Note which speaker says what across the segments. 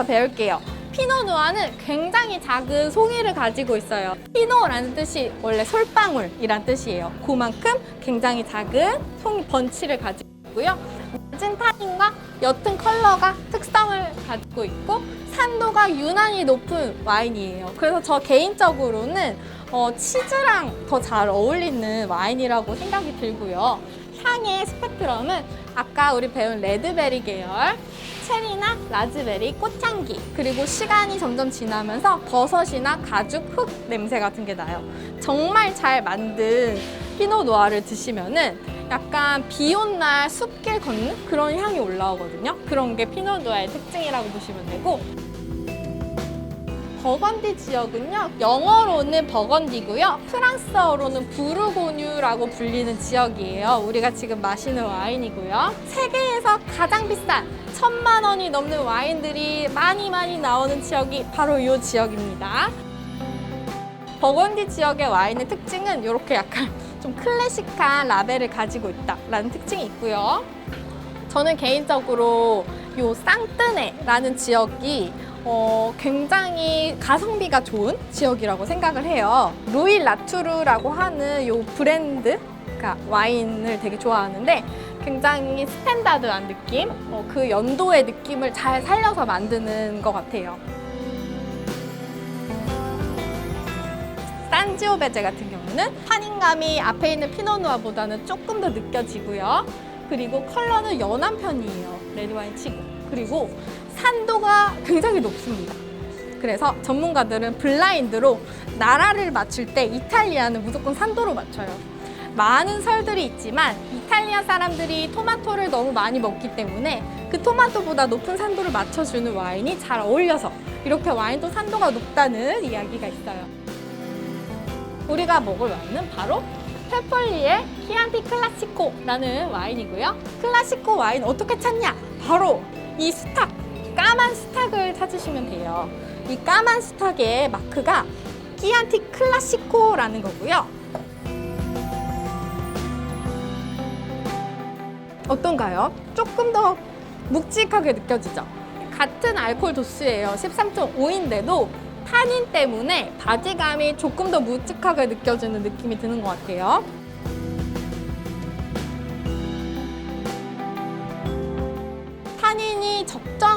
Speaker 1: 더 배울게요. 피노 누아는 굉장히 작은 송이를 가지고 있어요. 피노라는 뜻이 원래 솔방울이란 뜻이에요. 그만큼 굉장히 작은 송이 번치를 가지고 있고요. 낮은 타인과 옅은 컬러가 특성을 가지고 있고 산도가 유난히 높은 와인이에요. 그래서 저 개인적으로는 어, 치즈랑 더 잘 어울리는 와인이라고 생각이 들고요. 향의 스펙트럼은 아까 우리 배운 레드베리 계열, 체리나 라즈베리, 꽃향기, 그리고 시간이 점점 지나면서 버섯이나 가죽, 흙 냄새 같은 게 나요. 정말 잘 만든 피노 누아를 드시면은 약간 비 온 날 숲길 걷는 그런 향이 올라오거든요. 그런 게 피노 누아의 특징이라고 보시면 되고 버건디 지역은요 영어로는 버건디고요 프랑스어로는 부르고뉴라고 불리는 지역이에요. 우리가 지금 마시는 와인이고요. 세계에서 가장 비싼 천만 원이 넘는 와인들이 많이 많이 나오는 지역이 바로 이 지역입니다. 버건디 지역의 와인의 특징은 이렇게 약간 좀 클래식한 라벨을 가지고 있다라는 특징이 있고요. 저는 개인적으로 요 쌍뜨네라는 지역이 어, 굉장히 가성비가 좋은 지역이라고 생각을 해요. 루이 라투르라고 하는 요 브랜드 그러니까 와인을 되게 좋아하는데 굉장히 스탠다드한 느낌, 어, 그 연도의 느낌을 잘 살려서 만드는 것 같아요. 산지오베제 같은 경우는 환인감이 앞에 있는 피노누아보다는 조금 더 느껴지고요. 그리고 컬러는 연한 편이에요. 레드와인 치고. 그리고 산도가 굉장히 높습니다. 그래서 전문가들은 블라인드로 나라를 맞출 때 이탈리아는 무조건 산도로 맞춰요. 많은 설들이 있지만 이탈리아 사람들이 토마토를 너무 많이 먹기 때문에 그 토마토보다 높은 산도를 맞춰주는 와인이 잘 어울려서 이렇게 와인도 산도가 높다는 이야기가 있어요. 우리가 먹을 와인은 바로 페폴리의 키안티 클라시코라는 와인이고요. 클라시코 와인 어떻게 찾냐? 바로 이 스탁, 까만 스탁을 찾으시면 돼요. 이 까만 스탁의 마크가 키안티 클라시코라는 거고요. 어떤가요? 조금 더 묵직하게 느껴지죠? 같은 알코올 도수예요. 13.5인데도 탄닌 때문에 바디감이 조금 더 묵직하게 느껴지는 느낌이 드는 것 같아요.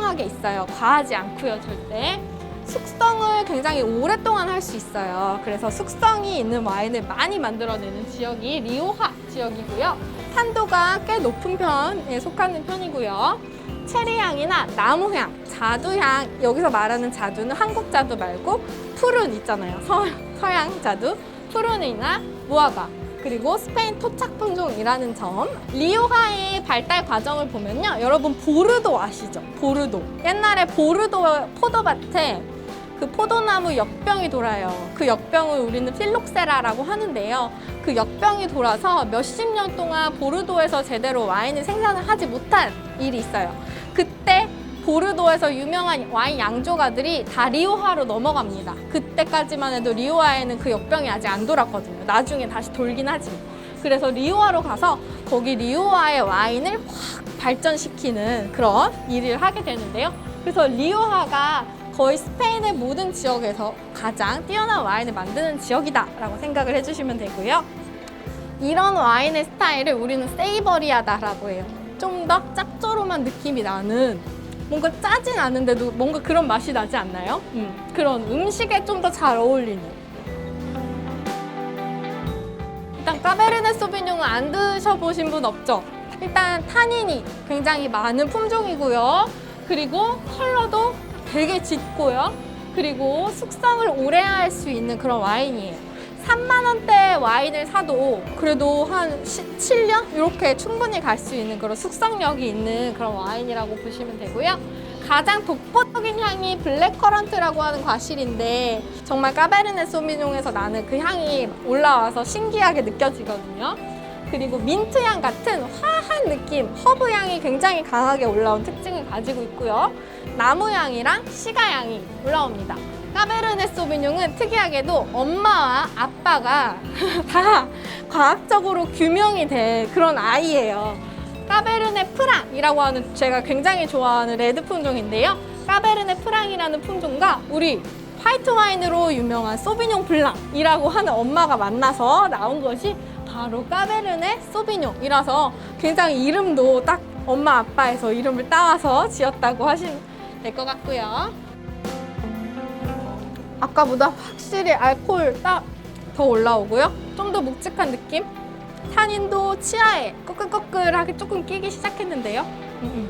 Speaker 1: 적정하게 있어요. 과하지 않고요, 절대. 숙성을 굉장히 오랫동안 할 수 있어요. 그래서 숙성이 있는 와인을 많이 만들어내는 지역이 리오하 지역이고요. 산도가 꽤 높은 편에 속하는 편이고요. 체리향이나 나무향, 자두향, 여기서 말하는 자두는 한국 자두 말고 푸른 있잖아요. 서, 서양 자두, 푸른이나 무화과, 그리고 스페인 토착 품종이라는 점. 리오하의 발달 과정을 보면요. 여러분 보르도 아시죠? 보르도. 옛날에 보르도 포도밭에 그 포도나무 역병이 돌아요. 그 역병을 우리는 필록세라라고 하는데요. 그 역병이 돌아서 몇십 년 동안 보르도에서 제대로 와인을 생산을 하지 못한 일이 있어요. 그때 보르도에서 유명한 와인 양조가들이 다 리오하로 넘어갑니다. 그때까지만 해도 리오하에는 그 역병이 아직 안 돌았거든요. 나중에 다시 돌긴 하지만. 그래서 리오하로 가서 거기 리오하의 와인을 확 발전시키는 그런 일을 하게 되는데요. 그래서 리오하가 거의 스페인의 모든 지역에서 가장 뛰어난 와인을 만드는 지역이다라고 생각을 해주시면 되고요. 이런 와인의 스타일을 우리는 세이버리하다라고 해요. 좀 더 짭조름한 느낌이 나는 뭔가 짜진 않은데도 뭔가 그런 맛이 나지 않나요? 음, 그런 음식에 좀 더 잘 어울리는. 일단 까베르네 소비뇽은 안 드셔보신 분 없죠? 일단 타닌이 굉장히 많은 품종이고요. 그리고 컬러도 되게 짙고요. 그리고 숙성을 오래 할 수 있는 그런 와인이에요. 3만 원대 와인을 사도 그래도 한 7년 이렇게 충분히 갈 수 있는 그런 숙성력이 있는 그런 와인이라고 보시면 되고요. 가장 독보적인 향이 블랙커런트라고 하는 과실인데 정말 까베르네 소미뇽에서 나는 그 향이 올라와서 신기하게 느껴지거든요. 그리고 민트향 같은 화한 느낌, 허브 향이 굉장히 강하게 올라온 특징을 가지고 있고요. 나무향이랑 시가향이 올라옵니다. 까베르네 소비뇽은 특이하게도 엄마와 아빠가 다 과학적으로 규명이 된 그런 아이예요. 까베르네 프랑이라고 하는 제가 굉장히 좋아하는 레드 품종인데요. 까베르네 프랑이라는 품종과 우리 화이트 와인으로 유명한 소비뇽 블랑이라고 하는 엄마가 만나서 나온 것이 바로 까베르네 소비뇽이라서 굉장히 이름도 딱 엄마 아빠에서 이름을 따와서 지었다고 하시면 될 것 같고요. 아까보다 확실히 알코올 딱 더 올라오고요. 좀 더 묵직한 느낌? 탄닌도 치아에 꺼끌꺼끌하게 조금 끼기 시작했는데요. 음, 음.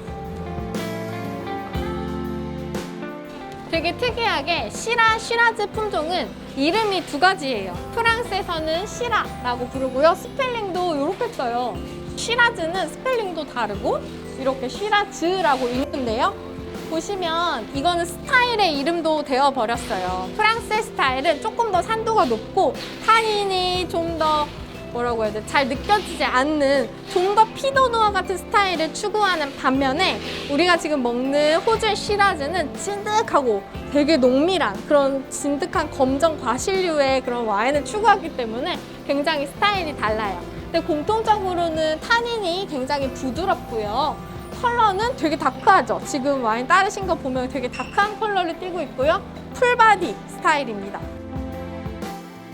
Speaker 1: 되게 특이하게 시라 시라즈 품종은 이름이 두 가지예요. 프랑스에서는 시라라고 부르고요. 스펠링도 이렇게 써요. 시라즈는 스펠링도 다르고 이렇게 시라즈라고 읽는데요. 보시면 이거는 스타일의 이름도 되어 버렸어요. 프랑스의 스타일은 조금 더 산도가 높고 탄닌이 좀 더 뭐라고 해야 돼? 잘 느껴지지 않는 좀 더 피도누아 같은 스타일을 추구하는 반면에 우리가 지금 먹는 호주의 시라즈는 찐득하고 되게 농밀한 그런 진득한 검정 과실류의 그런 와인을 추구하기 때문에 굉장히 스타일이 달라요. 근데 공통적으로는 탄닌이 굉장히 부드럽고요. 컬러는 되게 다크하죠. 지금 와인 따르신 거 보면 되게 다크한 컬러를 띠고 있고요. 풀바디 스타일입니다.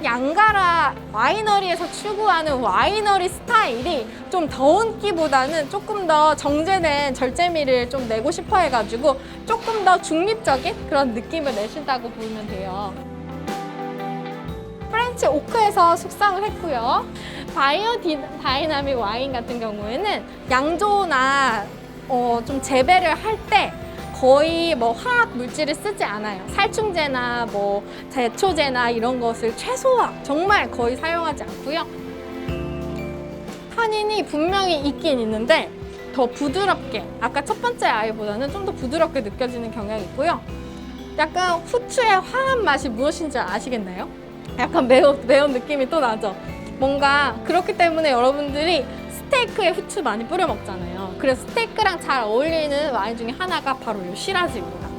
Speaker 1: 양가라 와이너리에서 추구하는 와이너리 스타일이 좀 더운기보다는 조금 더 정제된 절제미를 좀 내고 싶어 해가지고 조금 더 중립적인 그런 느낌을 내신다고 보면 돼요. 프렌치 오크에서 숙성을 했고요. 바이오 디, 다이나믹 와인 같은 경우에는 양조나 어, 좀 재배를 할 때 거의 뭐 화학 물질을 쓰지 않아요. 살충제나 뭐 제초제나 이런 것을 최소화 정말 거의 사용하지 않고요. 탄닌이 분명히 있긴 있는데 더 부드럽게 아까 첫 번째 아이보다는 좀 더 부드럽게 느껴지는 경향이 있고요. 약간 후추의 화한 맛이 무엇인지 아시겠나요? 약간 매운, 매운 느낌이 또 나죠. 뭔가 그렇기 때문에 여러분들이 스테이크에 후추 많이 뿌려 먹잖아요. 그래서 스테이크랑 잘 어울리는 와인 중에 하나가 바로 이 시라즈입니다.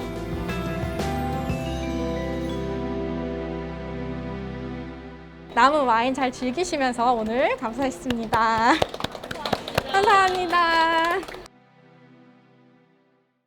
Speaker 1: 남은 와인 잘 즐기시면서 오늘 감사했습니다. 감사합니다.